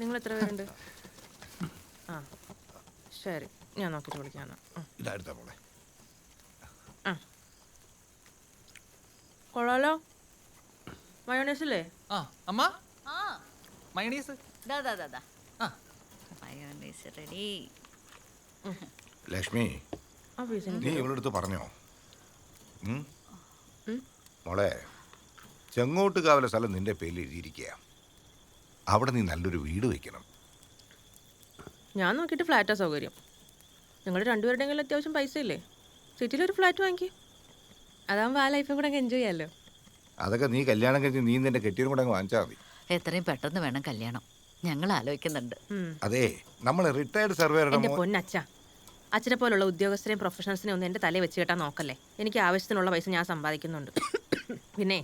നിങ്ങൾ എത്ര പേരുണ്ട്? ആ ശരി. ഞാൻ നോക്കിയിട്ട് വിളിക്കാം. ഇതായിരുത്താ മോളെ? കൊള്ളാലോ. മയോണൈസ് അല്ലേ ആ അമ്മ? ആ. മയണീസ്? ദാ ദാ ദാ ദാ. ആ. Mayonnaise ready. ലക്ഷ്മി ആ നീ ഇവളെടുത്ത് പറഞ്ഞോ? മോളെ ചെങ്ങോട്ട് ചെങ്ങോട്ടുകാവിലെ സ്ഥലം നിന്റെ പേരിൽ എഴുതിയിരിക്കുക അവിടെ നീ നല്ലൊരു വീട് വെക്കണം. ഞാൻ നോക്കിയിട്ട് ഫ്ലാറ്റാ സൗകര്യം. നിങ്ങൾ രണ്ടുപേരുടെയെങ്കിലും അത്യാവശ്യം പൈസ ഇല്ലേ സിറ്റിയിലൊരു ഫ്ലാറ്റ് വാങ്ങിക്കും. അതാകുമ്പോൾ ആ ലൈഫും കൂടെ എൻജോയ് ചെയ്യാമല്ലോ അതൊക്കെ നീ കല്യാണം കഴിഞ്ഞ് നീ നിന്റെ കെട്ടിയും കൂടെ അങ്ങ് വാങ്ങിച്ചാൽ മതി. എത്രയും പെട്ടെന്ന് വേണം കല്യാണം. ഞങ്ങൾ ആലോചിക്കുന്നുണ്ട്. അതെ നമ്മൾ റിട്ടയർഡ് സർവേറുടെ എന്റെ പൊന്നച്ഛ അച്ഛനെ പോലുള്ള ഉദ്യോഗസ്ഥരെയും പ്രൊഫഷണൽസിനെയും ഒന്നും എന്റെ തലയിൽ വെച്ച് കെട്ടാൻ നോക്കല്ലേ. എനിക്ക് ആവശ്യത്തിനുള്ള പൈസ ഞാൻ സമ്പാദിക്കുന്നുണ്ട്. പിന്നെ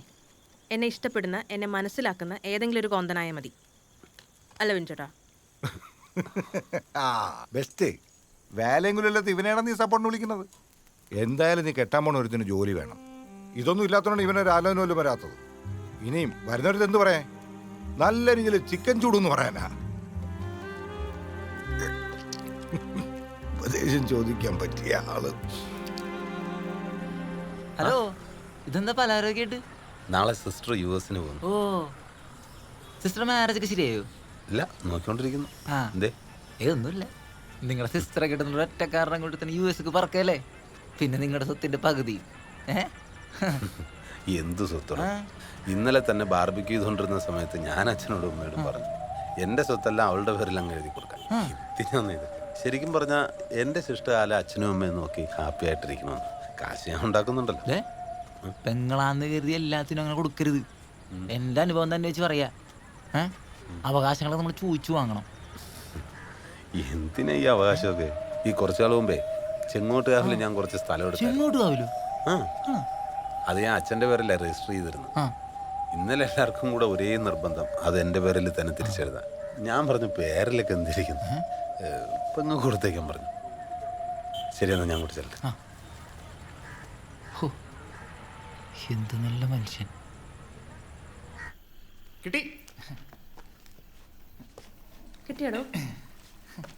എന്നെ ഇഷ്ടപ്പെടുന്ന എന്നെ മനസ്സിലാക്കുന്ന ഏതെങ്കിലും ഒരു കോന്തനായ മതി. അല്ല വിൻചേട്ടാ ആ ബെസ്റ്റ്. വേലയെങ്കിലും ഇല്ലാത്ത ഇവനെയാണ് നീ സപ്പോർട്ട് വിളിക്കുന്നത്. എന്തായാലും നീ കെട്ടാൻ പോണ ഒരുത്തിന് ജോലി വേണം. ഇതൊന്നും ഇല്ലാത്തതുകൊണ്ട് ഇവനൊരു ആലോചന പോലും വരാത്തത്. ഇനിയും വരുന്നവരത് എന്ത് പറയാൻ നല്ല രീതിയിൽ ചിക്കൻ ചൂടെന്ന് പറയാനാ. ഉപദേശം ചോദിക്കാൻ പറ്റിയ ആൾ. ഹലോ ഇതെന്താ പലഹാരമൊക്കെ നാളെ സിസ്റ്റർ യു എസിന് പോകുന്നു. ഓ സിസ്റ്റർ മാരേജ് ഒക്കെ ശരിയായോ? ഇല്ല നോക്കിക്കൊണ്ടിരിക്കുന്നു. ആ. എന്തേ? ഏ ഒന്നുമില്ല. നിങ്ങളുടെ സിസ്റ്ററെ കിട്ടുന്ന ഒറ്റ കാരണം കൊണ്ട് തന്നെ യു എസ് പറക്കല്ലേ? പിന്നെ നിങ്ങളുടെ സ്വത്തിന്റെ പകുതി. ഏ? എന്ത് സ്വത്താണ്. ഇന്നലെ തന്നെ ബാർബിക്ക് ചെയ്തുകൊണ്ടിരുന്ന സമയത്ത് ഞാൻ അച്ഛനോടും അമ്മയോടും പറഞ്ഞു എന്റെ സ്വത്തെല്ലാം അവളുടെ പേരിൽ അങ്ങ് എഴുതി കൊടുക്കാൻ. ഇത്. ശരിക്കും പറഞ്ഞാൽ എന്റെ ശിഷ്ടകാലം അച്ഛനും അമ്മയും നോക്കി ഹാപ്പി ആയിട്ടിരിക്കണമെന്ന് കാശ് ഞാൻ ഉണ്ടാക്കുന്നുണ്ടല്ലോ. പെങ്ങളാന്ന് കരുതി എല്ലാത്തിനും അങ്ങനെ കൊടുക്കരുത്. എന്റെ അനുഭവം തന്നെ വെച്ച് പറയാ. ഏ? അവകാശങ്ങളൊക്കെ നമ്മൾ ചോദിച്ചു വാങ്ങണം. എന്തിനാ ഈ അവകാശമൊക്കെ? ഈ കുറച്ചാൾ മുമ്പേ ചെങ്ങോട്ട് ചെങ്ങോട്ടുകാവിൽ ഞാൻ കുറച്ച് സ്ഥലം എടുത്തു ചെങ്ങോട്ട് ആവില്ലോ ആ. അത് ഞാൻ അച്ഛന്റെ പേരല്ല രജിസ്റ്റർ ചെയ്തിരുന്നു ആ. ഇന്നലെ എല്ലാവർക്കും കൂടെ ഒരേ നിർബന്ധം. അത് എന്റെ പേരിൽ തന്നെ തിരിച്ചെഴുതാൻ. ഞാൻ പറഞ്ഞു പേരിലൊക്കെ എന്തിരിക്കുന്നു? പെങ്ങ് കൊടുത്തേക്കാൻ പറഞ്ഞു. ശരിയെന്നാ ഞാൻ കൂടി ചെല്ലട്ടെ. ഹോ, എന്ത് നല്ല മനുഷ്യൻ. കിട്ടി. കിട്ടിയാടോ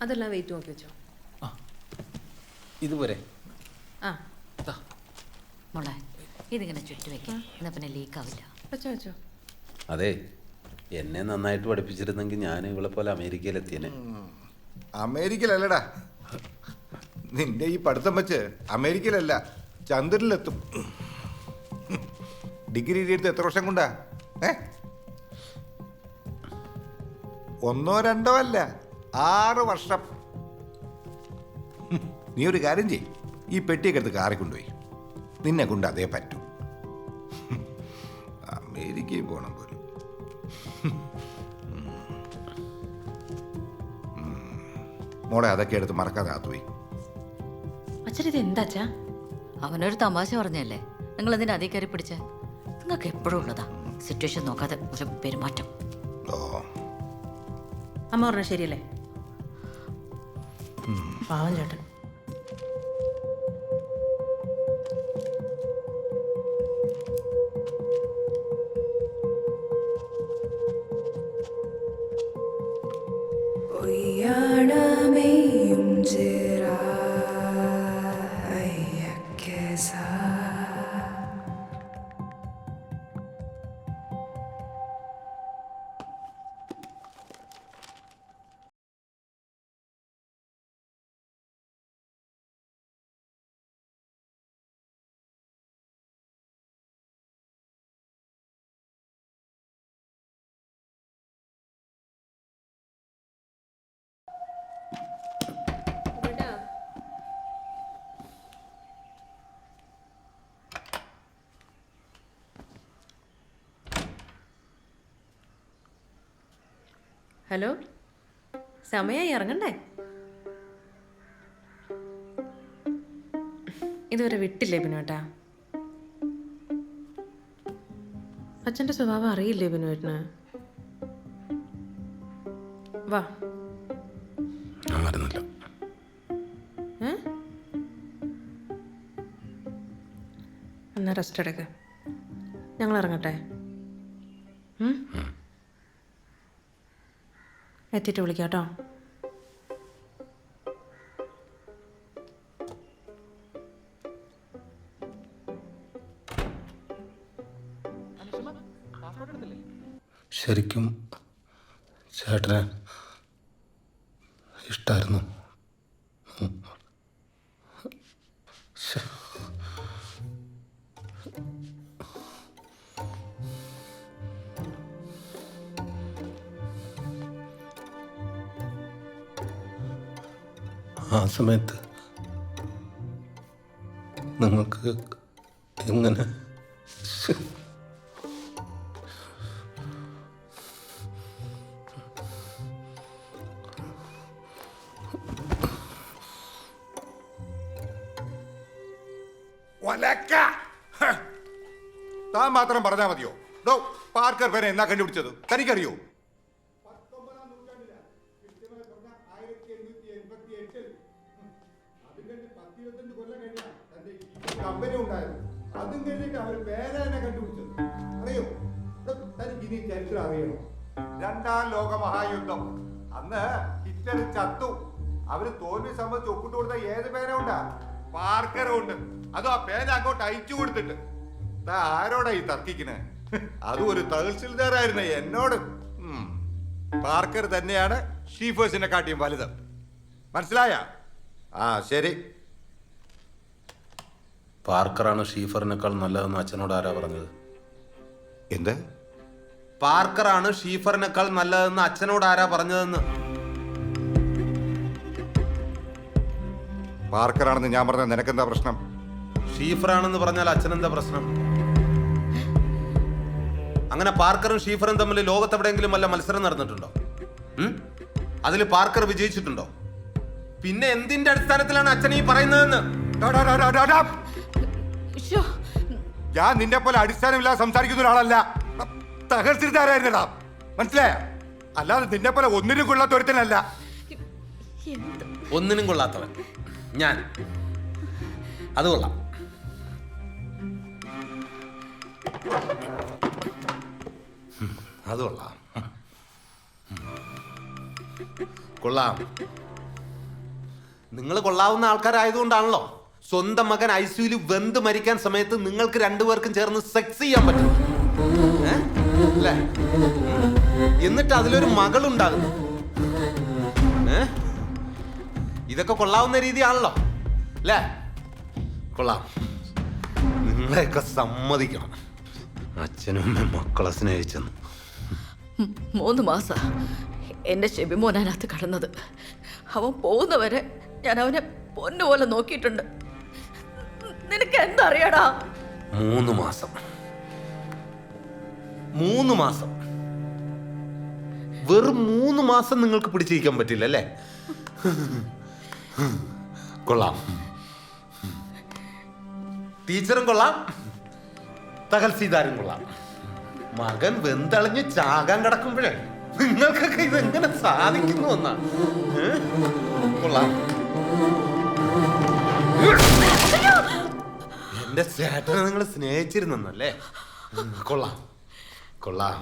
അതെല്ലാം വെയിറ്റ് നോക്കി വെച്ചോ. ഇതുപോലെ ആ. മോളെ ഇതിങ്ങനെ ചുറ്റി വെക്കാം. എന്നാ പിന്നെ ലീക്ക് ആവില്ല. വെച്ചോ വെച്ചോ. അതെ എന്നെ നന്നായിട്ട് പഠിപ്പിച്ചിരുന്നെങ്കിൽ ഞാൻ ഇവളെ പോലെ അമേരിക്കയിലെത്തിയനെ. അമേരിക്കയിലല്ലടാ. നിന്റെ ഈ പഠിത്തം വെച്ച് അമേരിക്കയിലല്ല ചന്ദ്രനിലെത്തും. ഡിഗ്രി എടുത്ത് എത്ര വർഷം കൊണ്ടാ? ഏ? ഒന്നോ രണ്ടോ അല്ല ആറ് വർഷം. നീ ഒരു കാര്യം ചെയ് ഈ പെട്ടിയൊക്കെ എടുത്ത് കാറി കൊണ്ടുപോയി. നിന്നെ കൊണ്ട് അതേ പറ്റൂ. അമേരിക്കയിൽ പോകണം പോലും. മോളെ അതൊക്കെ എടുത്ത് മറക്കാതെ ആത്തുപോയി അച്ഛൻ ഇത് എന്താ അച്ഛാ? അവനൊരു തമാശ പറഞ്ഞല്ലേ? നിങ്ങൾ എന്തിനാ അതേ കയറി പിടിച്ച? നിങ്ങൾക്ക് എപ്പോഴും ഉള്ളതാ. സിറ്റുവേഷൻ നോക്കാതെ ഒരു പെരുമാറ്റം. ഓ. അമ്മ പറഞ്ഞ ശരിയല്ലേ? പാവം ചേട്ടൻ. ഹലോ? സമയമായി ഇറങ്ങണ്ടേ? ഇതുവരെ വിട്ടില്ലേ ബിനുവേട്ടാ അച്ഛന്റെ സ്വഭാവം അറിയില്ലേ ബിനുവേട്ടന് വാ. ഞാൻ വരുന്നില്ല. ഏ? എന്നാ റെസ്റ്റ് എടുക്ക. ഞങ്ങൾ ഇറങ്ങട്ടെ? എത്തിയിട്ട് വിളിക്കാം കേട്ടോ. ശരിക്കും ചേട്ടന് ഇഷ്ടായിരുന്നു. ആ സമയത്ത് നിങ്ങൾക്ക് എങ്ങനെ മാത്രം പറഞ്ഞാൽ മതിയോ? ഡോ പാർക്കർ പേരെ എന്നാ കണ്ടുപിടിച്ചത്? തനിക്കറിയോ? ഇനി ചരിത്രം അറിയണം. രണ്ടാം ലോക മഹായുദ്ധം അന്ന് ഹിറ്റ്ലർ ചത്തു. അവർ തോൽവി സംബന്ധിച്ച് ഒപ്പിട്ട് കൊടുത്ത ഏത് പേന ഉണ്ടാ പാർക്കറും ഉണ്ട് അതും ആ പേന അങ്ങോട്ട് അയച്ചു കൊടുത്തിട്ട്? ആരോടാ ഈ തർക്കിക്കണേ? അതും ഒരു തഹസിൽദാറായിരുന്നു എന്നോട്. പാർക്കർ തന്നെയാണ് ഷീഫേഴ്സിനെ കാട്ടിയും വലുത്. മനസ്സിലായ? ആ ശരി. പാർക്കറാണ് ഷീഫറിനേക്കാൾ നല്ലതെന്ന് അച്ഛനോട് ആരാ പറഞ്ഞത്? എന്ത്? പാർക്കറാണ് ഷീഫറിനേക്കാൾ നല്ലതെന്ന് അച്ഛനോട് ആരാ പറഞ്ഞതെന്ന്? പാർക്കറാണെന്ന് ഞാൻ പറഞ്ഞ നിനക്കെന്താ പ്രശ്നം? ഷീഫറാണെന്ന് പറഞ്ഞാൽ അച്ഛനെന്താ പ്രശ്നം? അങ്ങനെ പാർക്കറും ഷീഫറും തമ്മിൽ ലോകത്തെവിടെയെങ്കിലും വല്ല മത്സരം നടന്നിട്ടുണ്ടോ? അതിൽ പാർക്കർ വിജയിച്ചിട്ടുണ്ടോ? പിന്നെ എന്തിന്റെ അടിസ്ഥാനത്തിലാണ് അച്ഛൻ ഈ പറയുന്നതെന്ന്? ഞാൻ നിന്നെ പോലെ അടിസ്ഥാനമില്ലാതെ സംസാരിക്കുന്ന ഒരാളല്ല. തഹസിൽദാരായിരുന്നടാ മനസ്സിലായ? അല്ലാതെ നിന്നെ പോലെ ഒന്നിനും കൊള്ളാത്ത ഒരുത്തനല്ല ഒന്നിനും കൊള്ളാത്തവൻ. ഞാൻ. അത് കൊള്ളാം. അത് കൊള്ളാം. കൊള്ളാം. നിങ്ങൾ കൊള്ളാവുന്ന ആൾക്കാരായതുകൊണ്ടാണല്ലോ സ്വന്തം മകൻ ഐ സിയുയിൽ വെന്ത് മരിക്കാൻ സമയത്ത് നിങ്ങൾക്ക് രണ്ടുപേർക്കും ചേർന്ന് സെക്സ് ചെയ്യാൻ പറ്റും ഏ? അല്ലേ? എന്നിട്ട് അതിലൊരു മകളുണ്ടാകുന്നു. ഏ? ഇതൊക്കെ കൊള്ളാവുന്ന രീതിയാണല്ലോ. അല്ലേ? കൊള്ളാം. നിങ്ങളെയൊക്കെ സമ്മതിക്കണം. അച്ഛനും അമ്മയും മക്കളെ സ്നേഹിച്ചെന്ന്. മൂന്ന് മാസം. എന്റെ ഷെബിമോനകത്ത് കടന്നത്. അവൻ പോകുന്നവരെ ഞാൻ അവനെ പൊന്നുപോലെ നോക്കിയിട്ടുണ്ട്. നിനക്ക് എന്തറിയടാ? മൂന്ന് മാസം. മൂന്ന് മാസം. വെറും മൂന്ന് മാസം നിങ്ങൾക്ക് പിടിച്ചിരിക്കാൻ പറ്റില്ല അല്ലേ? കൊള്ളാം. ടീച്ചറും കൊള്ളാം. തഹൽസീദാരും കൊള്ളാം. മകൻ വെന്തളിഞ്ഞ് ചാകാൻ കിടക്കുമ്പോഴേ നിങ്ങൾക്കൊക്കെ ഇതെങ്ങനെ സാധിക്കുന്നു എന്നാ? കൊള്ളാം. എന്റെ ചേട്ടനെ നിങ്ങൾ സ്നേഹിച്ചിരുന്നല്ലേ കൊള്ളാം. കൊള്ളാം